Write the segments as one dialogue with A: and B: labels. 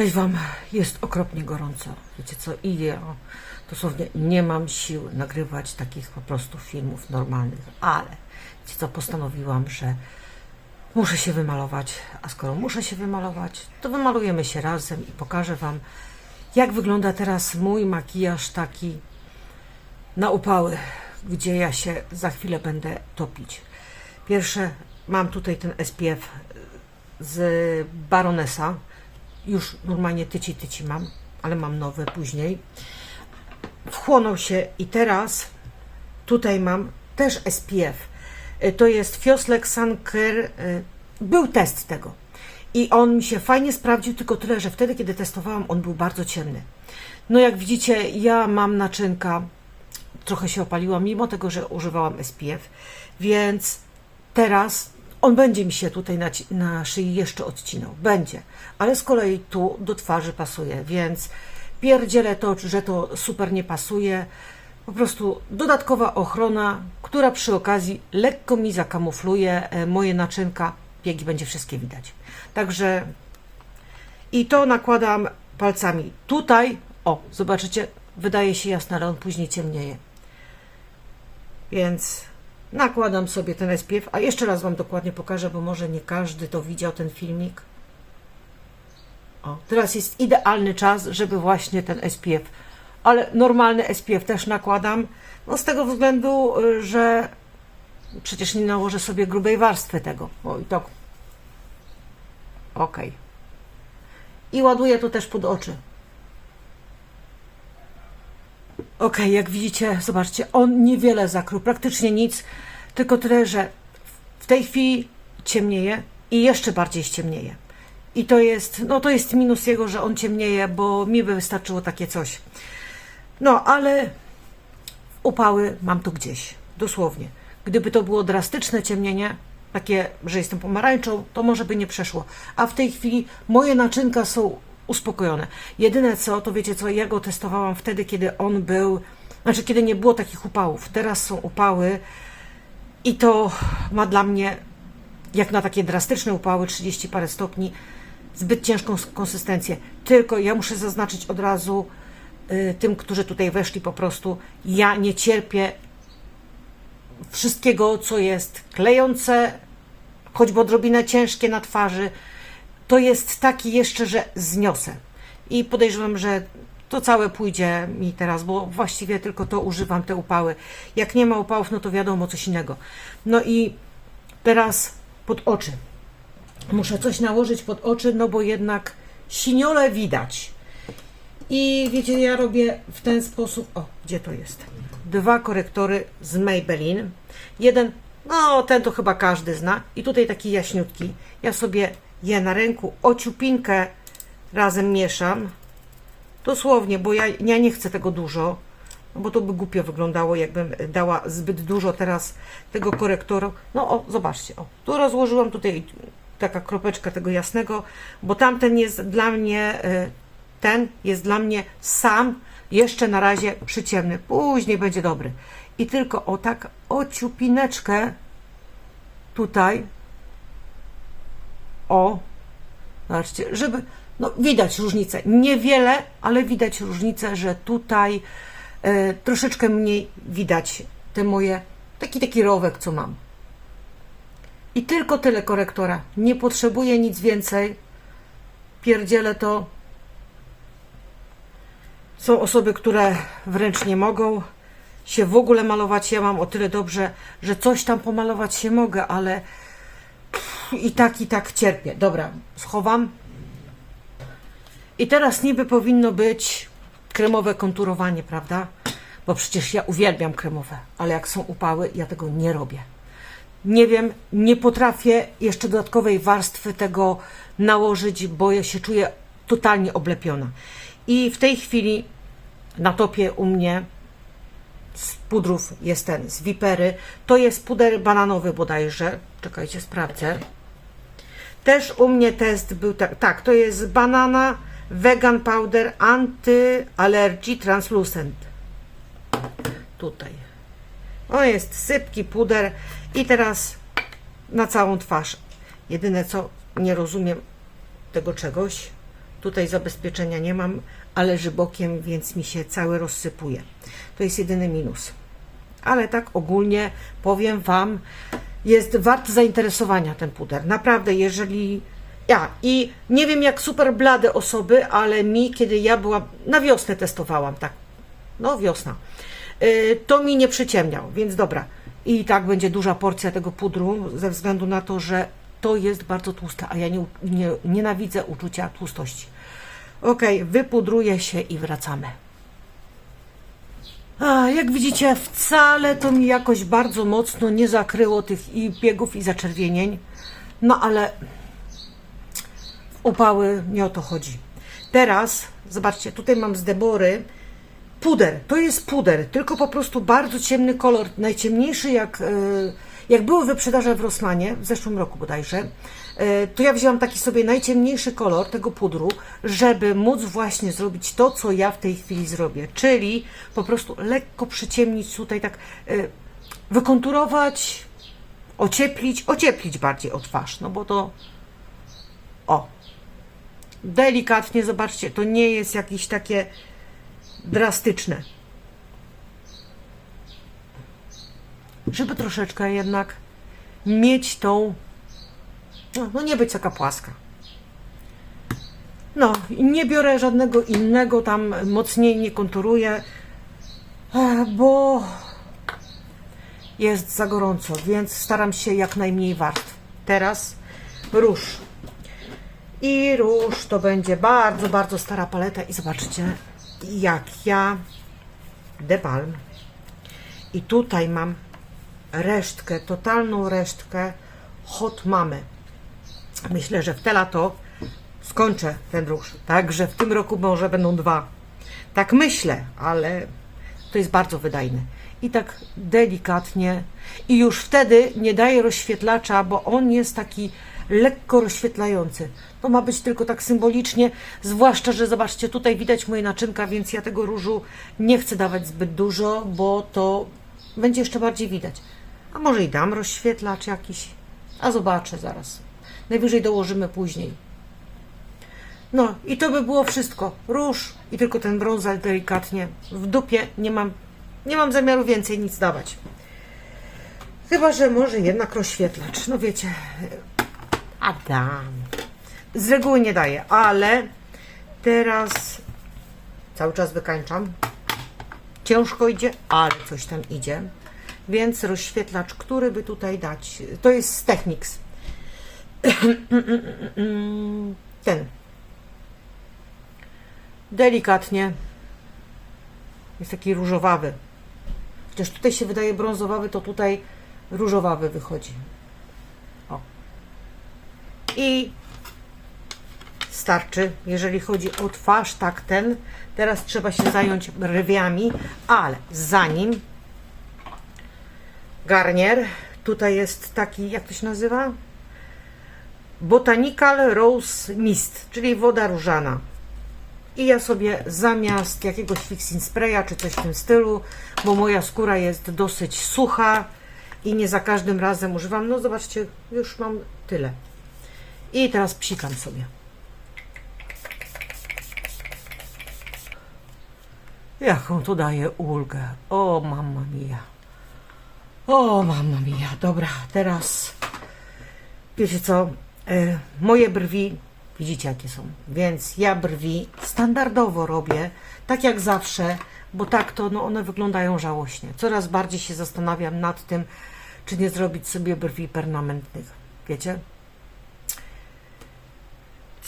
A: Cześć Wam, jest okropnie gorąco. Wiecie co, i ja dosłownie nie mam sił nagrywać takich po prostu filmów normalnych, ale wiecie co, postanowiłam, że muszę się wymalować, a skoro muszę się wymalować, to wymalujemy się razem i pokażę Wam, jak wygląda teraz mój makijaż taki na upały, gdzie ja się za chwilę będę topić. Pierwsze, mam tutaj ten SPF z Baronesa. Już normalnie tyci tyci mam, ale mam nowe później. Wchłonął się i teraz tutaj mam też SPF. Y, To jest Fioslek Sunker. y, Był test tego. I on mi się fajnie sprawdził, tylko tyle, że wtedy, kiedy testowałam, on był bardzo ciemny. No jak widzicie, ja mam naczynka, trochę się opaliła, mimo tego, że używałam SPF, więc teraz on będzie mi się tutaj na, na szyi jeszcze odcinał. Będzie. Ale z kolei tu do twarzy pasuje, więc pierdzielę to, że to super nie pasuje. Po prostu dodatkowa ochrona, która przy okazji lekko mi zakamufluje e, moje naczynka. Biegi będzie wszystkie widać. Także i to nakładam palcami tutaj. O, zobaczycie, wydaje się jasne, ale on później ciemnieje. Więc nakładam sobie ten SPF, a jeszcze raz Wam dokładnie pokażę, bo może nie każdy to widział ten filmik. O, teraz jest idealny czas, żeby właśnie ten SPF, ale normalny SPF też nakładam, no z tego względu, y, że przecież nie nałożę sobie grubej warstwy tego. O i tak. Ok. I ładuję to też pod oczy. Ok, jak widzicie, zobaczcie, on niewiele zakrył, praktycznie nic, tylko tyle, że w tej chwili ciemnieje i jeszcze bardziej ściemnieje. I to jest, no to jest minus jego, że on ciemnieje, bo mi by wystarczyło takie coś. No, ale upały mam tu gdzieś, dosłownie. Gdyby to było drastyczne ciemnienie, takie, że jestem pomarańczą, to może by nie przeszło. A w tej chwili moje naczynka są uspokojone. Jedyne co, to wiecie co, ja go testowałam wtedy, kiedy on był, znaczy kiedy nie było takich upałów. Teraz są upały i to ma dla mnie, jak na takie drastyczne upały, 30 parę stopni, zbyt ciężką konsystencję. Tylko ja muszę zaznaczyć od razu y, tym, którzy tutaj weszli po prostu, ja nie cierpię wszystkiego, co jest klejące, choćby odrobinę ciężkie na twarzy, to jest taki jeszcze, że zniosę. I podejrzewam, że to całe pójdzie mi teraz, bo właściwie tylko to używam, te upały. Jak nie ma upałów, no to wiadomo coś innego. No i teraz pod oczy. Muszę coś nałożyć pod oczy, no bo jednak siniole widać. I wiecie, ja robię w ten sposób. O, gdzie to jest? Dwa korektory z Maybelline. Jeden, no ten to chyba każdy zna. I tutaj taki jaśniutki. Ja sobie je na ręku ociupinkę razem mieszam. Dosłownie, bo ja, ja nie chcę tego dużo. No bo to by głupio wyglądało, jakbym dała zbyt dużo teraz tego korektoru. No o, zobaczcie, o, tu rozłożyłam tutaj taka kropeczka tego jasnego, bo tamten jest dla mnie, y, ten jest dla mnie sam jeszcze na razie przyciemny. Później będzie dobry. I tylko o tak ociupineczkę tutaj, o, zobaczcie, żeby, no widać różnicę. Niewiele, ale widać różnicę, że tutaj e, troszeczkę mniej widać te moje, taki taki rowek, co mam. I tylko tyle korektora. Nie potrzebuję nic więcej. Pierdzielę to. Są osoby, które wręcz nie mogą się w ogóle malować. Ja mam o tyle dobrze, że coś tam pomalować się mogę, ale i tak, i tak cierpię. Dobra, schowam. I teraz niby powinno być kremowe konturowanie, prawda? Bo przecież ja uwielbiam kremowe, ale jak są upały, ja tego nie robię. Nie wiem, nie potrafię jeszcze dodatkowej warstwy tego nałożyć, bo ja się czuję totalnie oblepiona. I w tej chwili na topie u mnie z pudrów jest ten, z Vipery. To jest puder bananowy bodajże. Czekajcie, sprawdzę. Też u mnie test był tak, tak, to jest banana vegan powder anti-allergy translucent. Tutaj. On jest sypki puder i teraz na całą twarz. Jedyne co nie rozumiem tego czegoś, Tutaj zabezpieczenia nie mam, ale bokiem, więc mi się cały rozsypuje. To jest jedyny minus. Ale tak ogólnie powiem Wam, jest wart zainteresowania ten puder. Naprawdę, jeżeli. Ja i nie wiem jak super blade osoby, ale mi, kiedy ja byłam. Na wiosnę testowałam, tak. No, wiosna. Yy, to mi nie przyciemniał, więc dobra. I tak będzie duża porcja tego pudru, ze względu na to, że to jest bardzo tłuste, a ja nie, nie, nienawidzę uczucia tłustości. Ok, wypudruję się i wracamy. Jak widzicie, wcale to mi jakoś bardzo mocno nie zakryło tych i biegów i zaczerwienień. No ale upały nie o to chodzi. Teraz, zobaczcie, tutaj mam z Debory puder. To jest puder, tylko po prostu bardzo ciemny kolor, najciemniejszy jak, e, jak były wyprzedaże w Rossmanie w zeszłym roku bodajże. E, To ja wzięłam taki sobie najciemniejszy kolor tego pudru, żeby móc właśnie zrobić to, co ja w tej chwili zrobię, czyli po prostu lekko przyciemnić tutaj, tak e, wykonturować, ocieplić, ocieplić bardziej o twarz, no bo to o, delikatnie, zobaczcie, to nie jest jakieś takie drastyczne. Żeby troszeczkę jednak mieć tą, no, no nie być taka płaska. No, nie biorę żadnego innego, tam mocniej nie konturuję, bo jest za gorąco, więc staram się jak najmniej wart. Teraz róż. I róż to będzie bardzo, bardzo stara paleta i zobaczcie, jak ja De Palm. I tutaj mam resztkę, totalną resztkę hot mamy. Myślę, że w te lato skończę ten róż. Także w tym roku może będą dwa. Tak myślę, ale to jest bardzo wydajne. I tak delikatnie. I już wtedy nie daję rozświetlacza, bo on jest taki lekko rozświetlający. To ma być tylko tak symbolicznie, zwłaszcza, że zobaczcie, tutaj widać moje naczynka, więc ja tego różu nie chcę dawać zbyt dużo, bo to będzie jeszcze bardziej widać. A może i dam rozświetlacz jakiś, a zobaczę zaraz. Najwyżej dołożymy później. No i to by było wszystko. Róż i tylko ten brązal delikatnie. W dupie nie mam, nie mam zamiaru więcej nic dawać. Chyba, że może jednak rozświetlacz. No wiecie, Adam. Z reguły nie daję, ale teraz cały czas wykańczam. Ciężko idzie, ale coś tam idzie. Więc rozświetlacz, który by tutaj dać? To jest Technics. Ten. Delikatnie. Jest taki różowawy. Chociaż tutaj się wydaje brązowawy, to tutaj różowawy wychodzi. O. I starczy, jeżeli chodzi o twarz, tak ten. Teraz trzeba się zająć brwiami, ale zanim garnier, tutaj jest taki, jak to się nazywa? Botanical Rose Mist, czyli woda różana. I ja sobie zamiast jakiegoś fixing spraya czy coś w tym stylu, bo moja skóra jest dosyć sucha i nie za każdym razem używam. No zobaczcie, już mam tyle. I teraz psikam sobie. Jaką to daje ulgę. O, mamma mia. O, mamma mia. Dobra, teraz wiecie co? E, moje brwi, widzicie jakie są, więc ja brwi standardowo robię, tak jak zawsze, bo tak to no, one wyglądają żałośnie. Coraz bardziej się zastanawiam nad tym, czy nie zrobić sobie brwi permanentnych. Wiecie?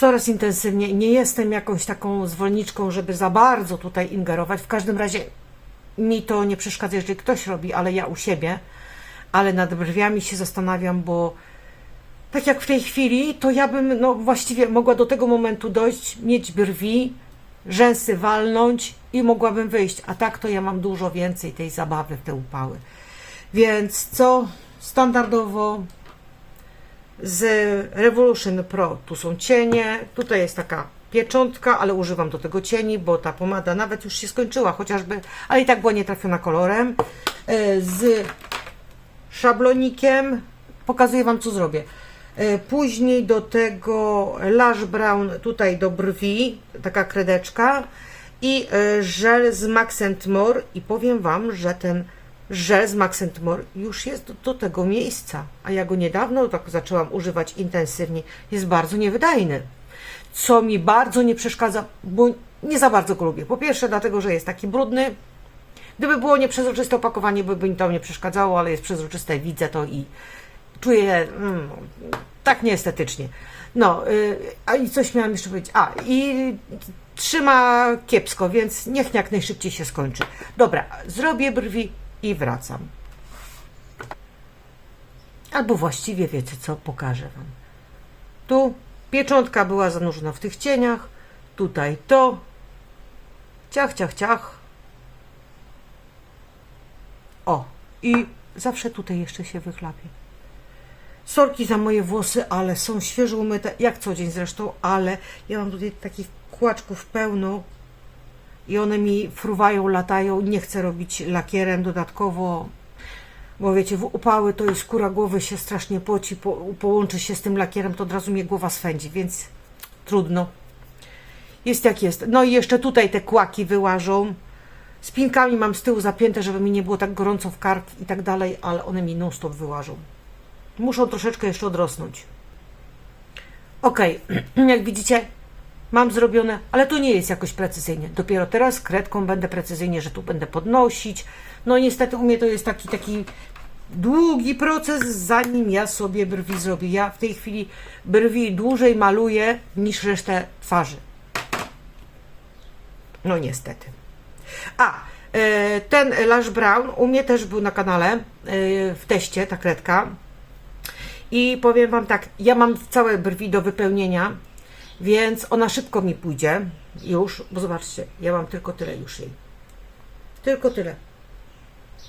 A: coraz intensywniej. Nie jestem jakąś taką zwolenniczką, żeby za bardzo tutaj ingerować. W każdym razie mi to nie przeszkadza, jeżeli ktoś robi, ale ja u siebie. Ale nad brwiami się zastanawiam, bo tak jak w tej chwili, to ja bym no, właściwie mogła do tego momentu dojść, mieć brwi, rzęsy walnąć i mogłabym wyjść. A tak to ja mam dużo więcej tej zabawy w te upały. Więc co standardowo z Revolution Pro. Tu są cienie, tutaj jest taka pieczątka, ale używam do tego cieni, bo ta pomada nawet już się skończyła, chociażby, ale i tak była nietrafiona kolorem. E, Z szablonikiem pokazuję Wam, co zrobię. E, Później do tego Lash Brown tutaj do brwi, taka kredeczka i e, żel z Max More. I powiem Wam, że ten żel z Max More już jest do, tego miejsca, a ja go niedawno tak zaczęłam używać intensywnie, jest bardzo niewydajny, co mi bardzo nie przeszkadza, bo nie za bardzo go lubię. Po pierwsze dlatego, że jest taki brudny, Gdyby było nieprzezroczyste opakowanie, by mi to nie przeszkadzało, ale jest przezroczyste, widzę to i czuję mm, tak nieestetycznie. No, y, a i coś miałam jeszcze powiedzieć. A, i trzyma kiepsko, więc niech jak najszybciej się skończy. Dobra, zrobię brwi i wracam. Albo właściwie wiecie co, pokażę Wam. Tu pieczątka była zanurzona w tych cieniach, tutaj to, ciach, ciach, ciach, o, i zawsze tutaj jeszcze się wychlapię. Sorki za moje włosy, ale są świeżo umyte, jak co dzień zresztą, ale ja mam tutaj takich kłaczków pełno i one mi fruwają, latają. Nie chcę robić lakierem dodatkowo, bo wiecie, w upały to i skóra głowy się strasznie poci, po, połączy się z tym lakierem, to od razu mnie głowa swędzi, więc trudno. Jest jak jest. No i jeszcze tutaj te kłaki wyłażą. Spinkami mam z tyłu zapięte, żeby mi nie było tak gorąco w kark i tak dalej, ale one mi non stop wyłażą. Muszą troszeczkę jeszcze odrosnąć. Ok, jak widzicie, mam zrobione, ale to nie jest jakoś precyzyjnie. Dopiero teraz kredką będę precyzyjnie, że tu będę podnosić. No niestety u mnie to jest taki, taki długi proces, zanim ja sobie brwi zrobię. Ja w tej chwili brwi dłużej maluję niż resztę twarzy. No niestety. A, e, ten Lash Brown u mnie też był na kanale e, w teście, ta kredka. I powiem Wam tak, ja mam całe brwi do wypełnienia, więc ona szybko mi pójdzie już, bo zobaczcie, ja mam tylko tyle już jej. Tylko tyle.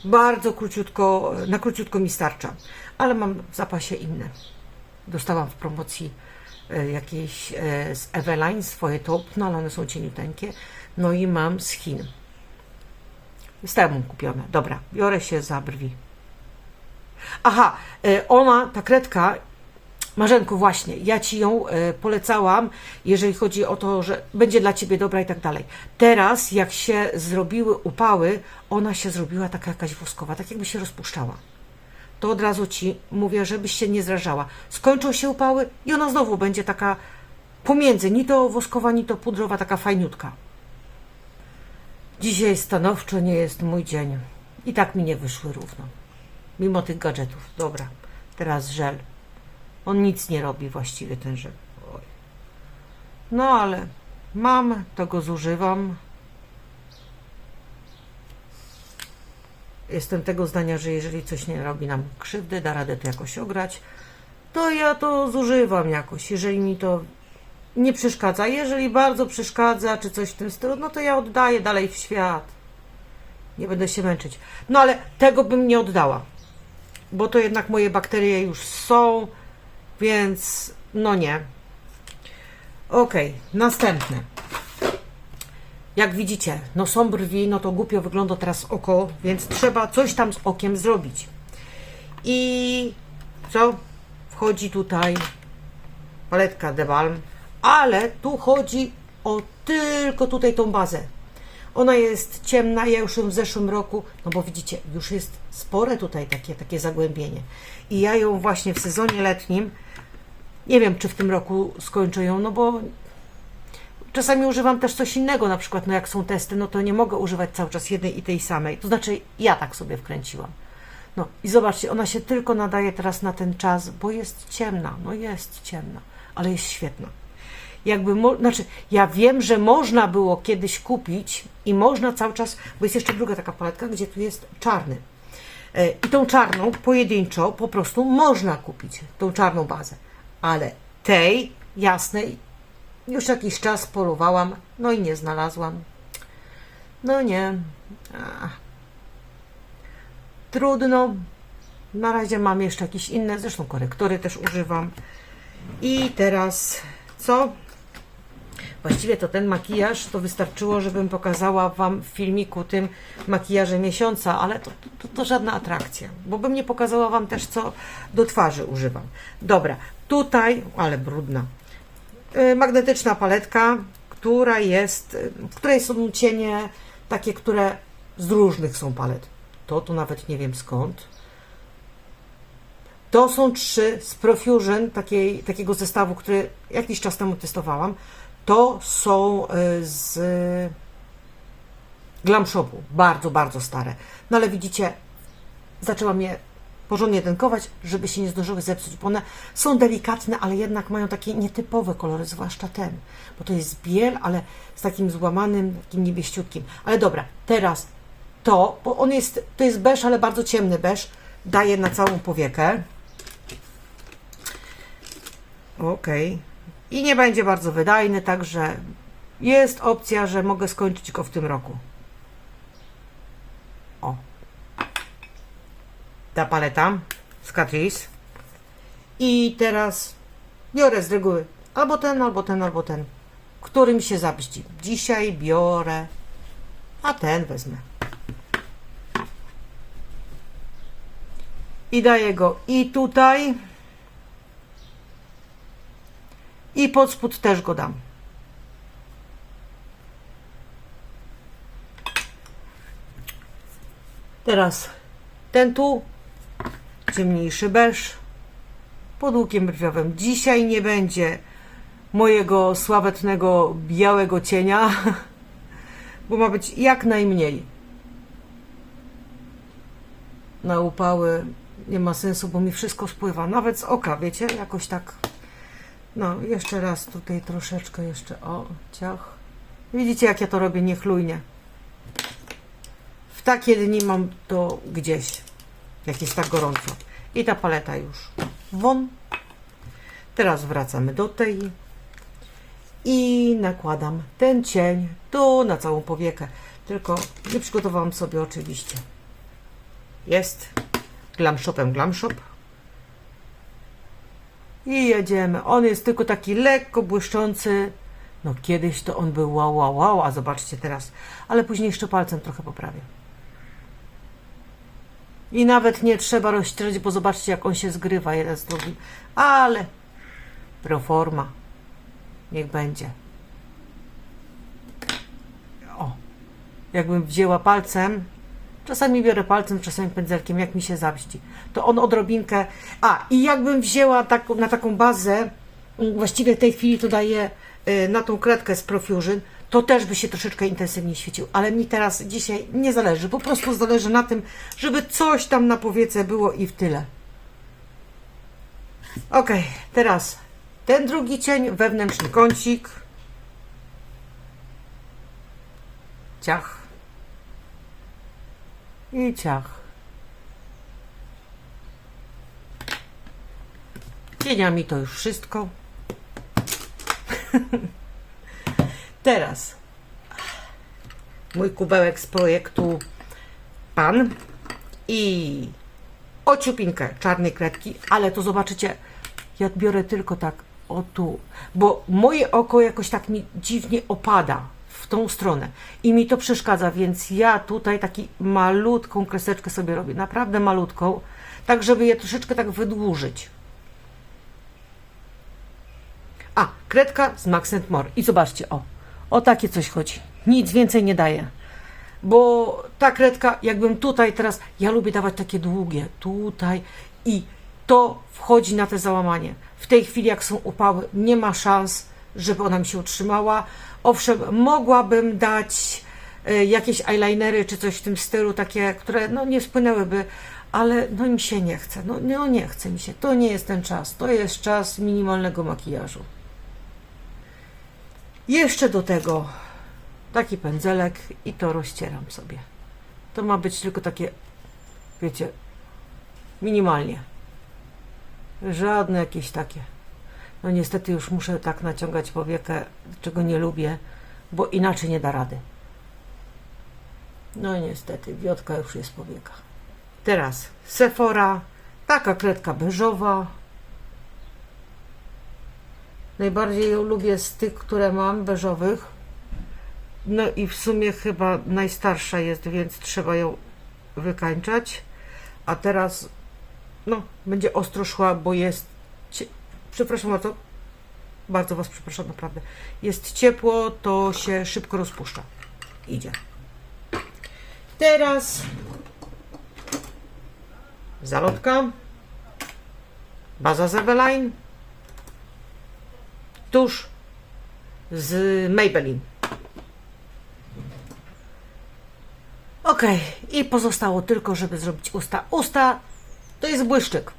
A: Bardzo króciutko, na króciutko mi starcza, ale mam w zapasie inne. Dostałam w promocji e, jakieś e, z Eveline swoje top, no ale one są cieniuteńkie. No i mam z Chin. Z kupione. Dobra, biorę się za brwi. Aha, e, ona, ta kredka, Marzenku, właśnie, ja Ci ją e, polecałam, jeżeli chodzi o to, że będzie dla Ciebie dobra i tak dalej. Teraz, jak się zrobiły upały, ona się zrobiła taka jakaś woskowa, tak jakby się rozpuszczała. To od razu Ci mówię, żebyś się nie zrażała. Skończą się upały i ona znowu będzie taka pomiędzy, ni to woskowa, ni to pudrowa, taka fajniutka. Dzisiaj stanowczo nie jest mój dzień. I tak mi nie wyszły równo. Mimo tych gadżetów. Dobra, teraz żel. On nic nie robi właściwie, ten żel. Oj. No ale mam, to go zużywam. Jestem tego zdania, że jeżeli coś nie robi nam krzywdy, da radę to jakoś ograć, to ja to zużywam jakoś. Jeżeli mi to nie przeszkadza. Jeżeli bardzo przeszkadza, czy coś w tym stylu, no to ja oddaję dalej w świat. Nie będę się męczyć. No ale tego bym nie oddała, bo to jednak moje bakterie już są, więc no nie. Ok, następne. Jak widzicie, no są brwi, no to głupio wygląda teraz oko, więc trzeba coś tam z okiem zrobić. I co? Wchodzi tutaj paletka De Balm ale tu chodzi o tylko tutaj tą bazę. Ona jest ciemna, ja już ją w zeszłym roku, no bo widzicie, już jest spore tutaj takie, takie zagłębienie. I ja ją właśnie w sezonie letnim, nie wiem czy w tym roku skończę ją, no bo czasami używam też coś innego, na przykład no jak są testy, no to nie mogę używać cały czas jednej i tej samej. To znaczy ja tak sobie wkręciłam. No i zobaczcie, ona się tylko nadaje teraz na ten czas, bo jest ciemna, no jest ciemna, ale jest świetna jakby, znaczy ja wiem, że można było kiedyś kupić i można cały czas, bo jest jeszcze druga taka paletka, gdzie tu jest czarny. E, I tą czarną pojedynczo po prostu można kupić, tą czarną bazę. Ale tej jasnej już jakiś czas polowałam, no i nie znalazłam. No nie. A. Trudno. Na razie mam jeszcze jakieś inne, zresztą korektory też używam. I teraz co? Właściwie to ten makijaż to wystarczyło, żebym pokazała Wam w filmiku tym makijaże miesiąca, ale to, to, to żadna atrakcja, bo bym nie pokazała Wam też, co do twarzy używam. Dobra, tutaj, ale brudna, y, magnetyczna paletka, która jest, w której są cienie takie, które z różnych są palet. To tu nawet nie wiem skąd. To są trzy z Profusion, takiej, takiego zestawu, który jakiś czas temu testowałam. To są y, z Glam Shopu, bardzo, bardzo stare. No ale widzicie, zaczęłam je porządnie tynkować, żeby się nie zdążyły zepsuć, bo one są delikatne, ale jednak mają takie nietypowe kolory, zwłaszcza ten, bo to jest biel, ale z takim złamanym, takim niebieściutkim. Ale dobra, teraz to, bo on jest, to jest beż, ale bardzo ciemny beż, daję na całą powiekę. Okej. I nie będzie bardzo wydajny, także jest opcja, że mogę skończyć go w tym roku. O. Ta paleta z Catrice. I teraz biorę z reguły albo ten, albo ten, albo ten, który mi się zabździ. Dzisiaj biorę, a ten wezmę. I daję go i tutaj, i pod spód też go dam. Teraz ten tu, ciemniejszy beż, pod łukiem brwiowym. Dzisiaj nie będzie mojego sławetnego białego cienia, bo ma być jak najmniej. Na upały nie ma sensu, bo mi wszystko spływa, nawet z oka, wiecie, jakoś tak. No, jeszcze raz tutaj troszeczkę jeszcze, o, ciach. Widzicie, jak ja to robię niechlujnie. W takie dni mam to gdzieś, jak jest tak gorąco. I ta paleta już won. Teraz wracamy do tej i nakładam ten cień tu na całą powiekę. Tylko nie przygotowałam sobie oczywiście. Jest Glam Shopem Glam Shop. I jedziemy. On jest tylko taki lekko błyszczący. No kiedyś to on był wow, wow, wow, a zobaczcie teraz. Ale później jeszcze palcem trochę poprawię. I nawet nie trzeba rozścierać, bo zobaczcie jak on się zgrywa jeden z drugim. Ale proforma. Niech będzie. O. Jakbym wzięła palcem, czasami biorę palcem, czasami pędzelkiem, jak mi się zabści. To on odrobinkę... A, i jakbym wzięła tak, na taką bazę, mm, właściwie w tej chwili to daję y, na tą kredkę z Profusion, to też by się troszeczkę intensywniej świecił. Ale mi teraz dzisiaj nie zależy. Po prostu zależy na tym, żeby coś tam na powiece było i w tyle. Ok, teraz ten drugi cień, wewnętrzny kącik. Ciach. I ciach. Cieniami to już wszystko. Teraz mój kubełek z projektu Pan i ociupinkę czarnej kredki, ale to zobaczycie, ja biorę tylko tak o tu, bo moje oko jakoś tak mi dziwnie opada tą stronę i mi to przeszkadza, więc ja tutaj taki malutką kreseczkę sobie robię, naprawdę malutką, tak żeby je troszeczkę tak wydłużyć. A, kredka z Max More. I zobaczcie, o, o takie coś chodzi. Nic więcej nie daje. Bo ta kredka, jakbym tutaj teraz, ja lubię dawać takie długie, tutaj i to wchodzi na te załamanie. W tej chwili, jak są upały, nie ma szans, żeby ona mi się utrzymała. Owszem, mogłabym dać y, jakieś eyelinery czy coś w tym stylu, takie, które no, nie spłynęłyby, ale no mi się nie chce. No, no nie chce mi się. To nie jest ten czas. To jest czas minimalnego makijażu. Jeszcze do tego taki pędzelek i to rozcieram sobie. To ma być tylko takie, wiecie, minimalnie. Żadne jakieś takie. No niestety już muszę tak naciągać powiekę, czego nie lubię, bo inaczej nie da rady. No niestety, wiotka już jest powieka. Teraz Sephora, taka kredka beżowa. Najbardziej ją lubię z tych, które mam, beżowych. No i w sumie chyba najstarsza jest, więc trzeba ją wykańczać. A teraz, no, będzie ostro szła, bo jest przepraszam bardzo, bardzo Was przepraszam, naprawdę. Jest ciepło, to się szybko rozpuszcza. Idzie. Teraz zalotka, baza Zebeline, tusz z Maybelline. Ok, i pozostało tylko, żeby zrobić usta. Usta to jest błyszczyk.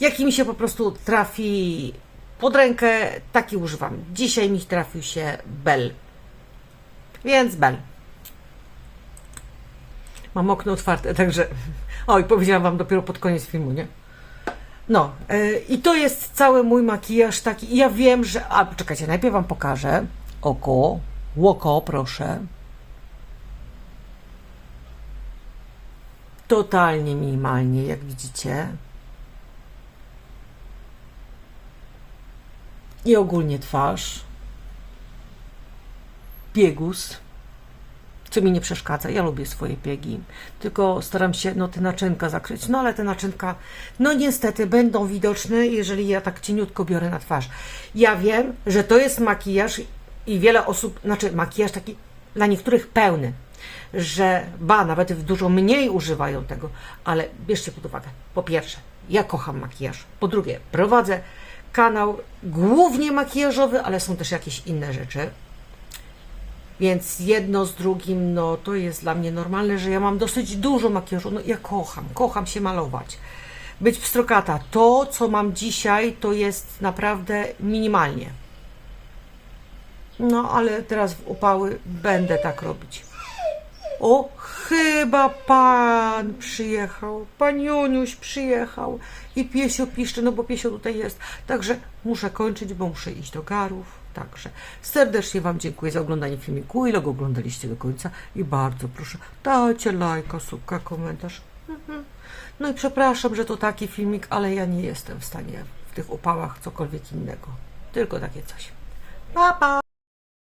A: Jaki mi się po prostu trafi pod rękę, taki używam. Dzisiaj mi trafił się Bell. Więc Bell. Mam okno otwarte, także. Oj, powiedziałam Wam dopiero pod koniec filmu, nie? No, yy, i to jest cały mój makijaż taki. Ja wiem, że. A, czekajcie, najpierw Wam pokażę oko, łoko, proszę. Totalnie minimalnie, jak widzicie. I ogólnie twarz. Biegus. Co mi nie przeszkadza. Ja lubię swoje biegi. Tylko staram się no, te naczynka zakryć. No ale te naczynka, no niestety, będą widoczne, jeżeli ja tak cieniutko biorę na twarz. Ja wiem, że to jest makijaż i wiele osób, znaczy makijaż taki dla niektórych pełny, że ba, nawet dużo mniej używają tego, ale bierzcie pod uwagę. Po pierwsze, ja kocham makijaż. Po drugie, prowadzę kanał głównie makijażowy, ale są też jakieś inne rzeczy. Więc jedno z drugim, no to jest dla mnie normalne, że ja mam dosyć dużo makijażu. No ja kocham, kocham się malować. Być pstrokata. To, co mam dzisiaj, to jest naprawdę minimalnie. No, ale teraz w upały będę tak robić. O, chyba pan przyjechał. Pan Juniuś przyjechał. I piesio piszczy, no bo piesio tutaj jest. Także muszę kończyć, bo muszę iść do garów. Także serdecznie Wam dziękuję za oglądanie filmiku. Ile go oglądaliście do końca? I bardzo proszę, dajcie lajka, subka, komentarz. Mhm. No i przepraszam, że to taki filmik, ale ja nie jestem w stanie w tych upałach cokolwiek innego. Tylko takie coś. Pa, pa!